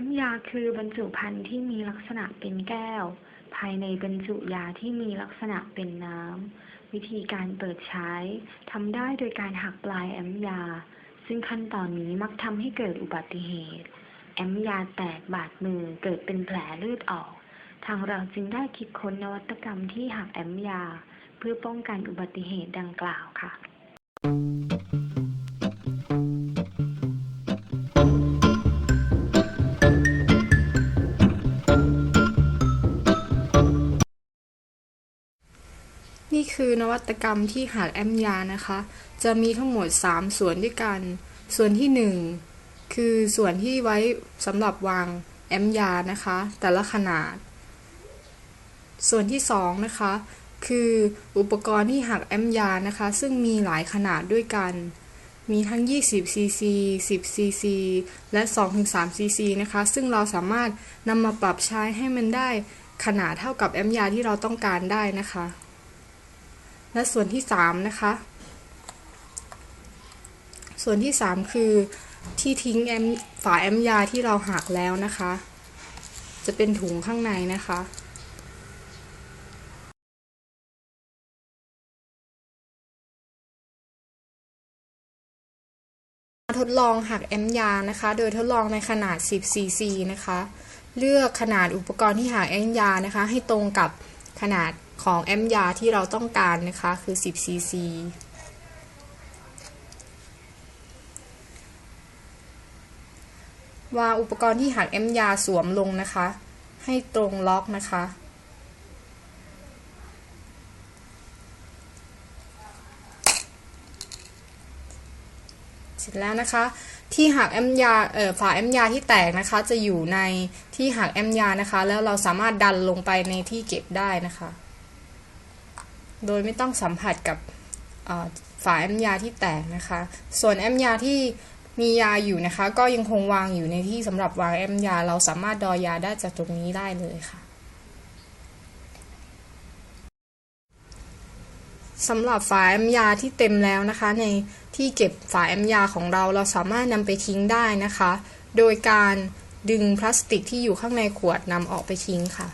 M ยาคือบรรจุภัณฑ์ที่มีลักษณะเป็นแก้ว ภายในบรรจุยาที่มีลักษณะเป็นน้ำ วิธีการเปิดใช้ทำได้โดยการหักปลายแอมยา ซึ่งขั้นตอนนี้มักทำให้เกิดอุบัติเหตุ แอมยาแตกบาดมือเกิดเป็นแผลเลือดออก ทางเราจึงได้คิดค้นนวัตกรรมที่หักแอมยา เพื่อป้องกันอุบัติเหตุดังกล่าวค่ะนี่ คือนวัตกรรมที่หักแอมยานะคะ จะมีทั้งหมด 3 ส่วนด้วยกัน ส่วนที่ 1 คือส่วนที่ไว้สำหรับวางแอมยานะคะ แต่ละขนาด ส่วนที่ 2 นะคะ คืออุปกรณ์ที่หักแอมยานะคะ ซึ่งมีหลายขนาดด้วยกัน มีทั้ง 20 cc 10 cc และ 2-3 cc นะคะ ซึ่งเราสามารถนำมาปรับใช้ให้มันได้ขนาดเท่ากับแอมยาที่เราต้องการได้นะคะ และส่วนที่3นะคะ ส่วนที่ 3 คือที่ทิ้งแอมฝาแอมยาที่เราหักแล้วนะคะ จะเป็นถุงข้างในนะคะทดลองหักแอมยานะคะ โดยทดลองในขนาด 10 cc นะคะ เลือกขนาดอุปกรณ์ที่หักแอมยานะคะ ให้ตรงกับขนาด ของแอมยาที่เราต้องการนะคะคือ 10 cc วางอุปกรณ์ที่หักแอมยาสวมลงนะคะ ให้ตรงล็อกนะคะ เสร็จแล้วนะคะ ที่หักแอมยาเอ่อฝาแอมยาที่แตกนะคะ จะอยู่ในที่หักแอมยานะคะ แล้วเราสามารถดันลงไปในที่เก็บได้นะคะ โดยไม่ต้องสัมผัสกับฝาแอมยาที่แตกนะคะ ส่วนแอมยาที่มียาอยู่นะคะ ก็ยังคงวางอยู่ในที่สำหรับวางแอมยา เราสามารถดอยาได้จากตรงนี้ได้เลยค่ะสำหรับฝาแอมยาที่เต็มแล้วนะคะ ในที่เก็บฝาแอมยาของเราเราสามารถนำไปทิ้งได้นะคะ โดยการดึงพลาสติกที่อยู่ข้างในขวดนำออกไปทิ้งค่ะ